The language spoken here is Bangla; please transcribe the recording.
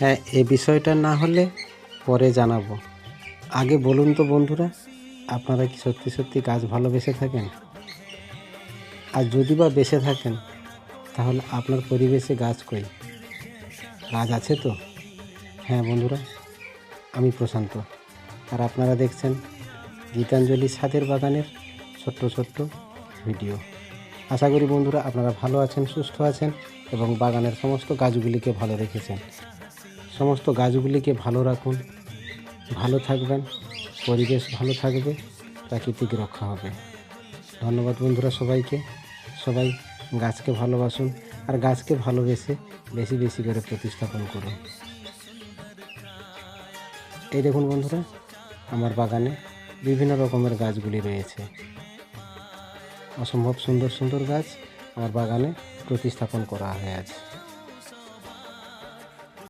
হ্যাঁ এ বিষয়টা না হলে পরে জানাব। আগে বলুন তো বন্ধুরা, আপনারা কি সত্যি সত্যি গাছ ভালোবেসে থাকেন? আর যদি বা বেসে থাকেন, তাহলে আপনার পরিবেশে গাছ কই? গাছ আছে তো? হ্যাঁ বন্ধুরা, আমি প্রশান্ত। আর আপনারা দেখছেন গীতাঞ্জলি ছাদের বাগানের ছোট্ট ছোট্ট ভিডিও। আশা করি বন্ধুরা আপনারা ভালো আছেন, সুস্থ আছেন এবং বাগানের সমস্ত গাছগুলিকে ভালো রেখেছেন। সমস্ত গাছগুলিকে ভালো রাখুন, ভালো থাকবেন, পরিবেশ ভালো থাকবে, প্রাকৃতিক রক্ষা হবে। ধন্যবাদ বন্ধুরা সবাইকে, সবাই গাছকে ভালোবাসুন আর গাছকে ভালোবেসে বেশি বেশি করে প্রতিস্থাপন করুন। এই দেখুন বন্ধুরা, আমার বাগানে বিভিন্ন রকমের গাছগুলি রয়েছে। অসম্ভব সুন্দর সুন্দর গাছ আমার বাগানে প্রতিস্থাপন করা হয়ে আছে।